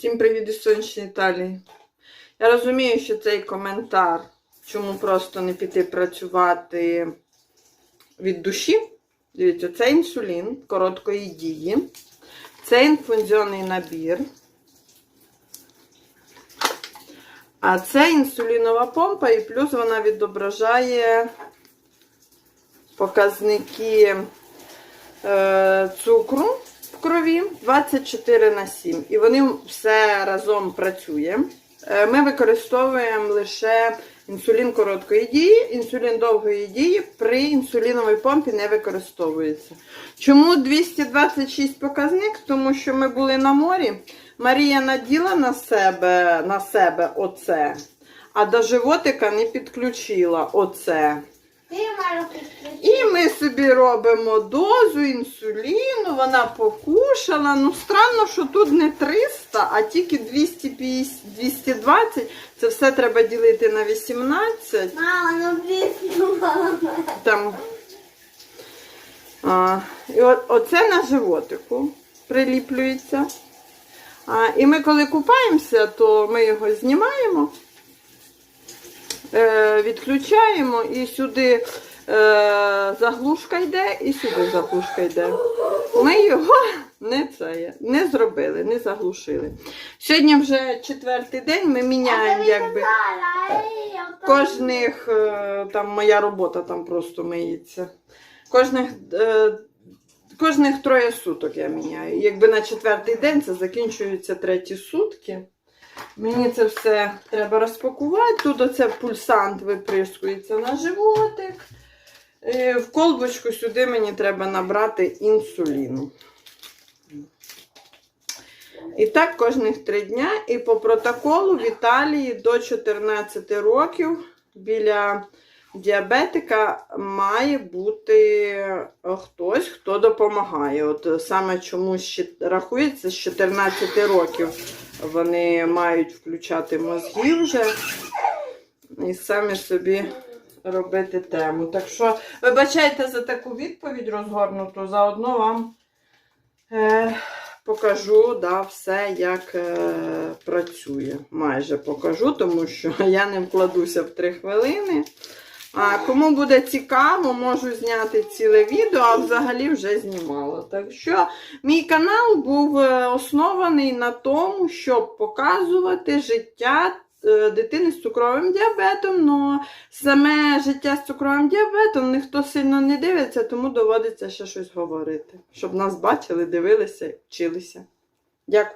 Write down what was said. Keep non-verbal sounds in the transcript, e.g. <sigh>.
Всім привіт із сонячної Італії. Я розумію, що цей коментар, чому просто не піти працювати від душі. Дивіться, це інсулін короткої дії. Це інфузіонний набір. А це інсулінова помпа, і плюс вона відображає показники е, цукру в крові 24 на 7. І вони все разом працює. Е, Ми використовуємо лише інсулін короткої дії, інсулін довгої дії при інсуліновій помпі не використовується. Чому 226 показник? Тому що ми були на морі. Марія наділа на себе, на себе оце, а до животика не підключила оце. І ми собі робимо дозу інсуліну, вона покушала. Ну, странно, що тут не 300, а тільки 250, 220. Це все треба ділити на 18. Мама, ну біснула. Там. А, і от, оце на животику приліплюється. А, і ми коли купаємося, то ми його знімаємо, відключаємо і сюди е, заглушка йде, і сюди заглушка йде. Ми його не, це, не зробили, не заглушили. Сьогодні вже четвертий день, ми міняємо якби. Кожних, е, там моя робота там просто миється. Кожних, е, кожних троє суток я міняю. Якби на четвертий день це закінчуються треті сутки. Мені це все треба розпакувати. Тут оце пульсант виприскується на животик. Е, В колбочку сюди мені треба набрати інсуліну. І так кожних три дня. І по протоколу в Італії до 14 років біля діабетика має бути хтось, хто допомагає. От саме чомусь рахується з 14 років вони мають включати мозги вже і самі собі робити тему. Так що, вибачайте за таку відповідь розгорнуту, заодно вам. Е, Покажу да, все, як е, працює. Майже покажу, тому що <laughs> я не вкладуся в 3 хвилини. А кому буде цікаво, можу зняти ціле відео, а взагалі вже знімала. Так що мій канал був е, оснований на тому, щоб показувати життя е, дитини з цукровим діабетом. Но саме життя з цукровим діабетом ніхто сильно не дивиться, тому доводиться ще щось говорити, щоб нас бачили, дивилися, вчилися. Дякую.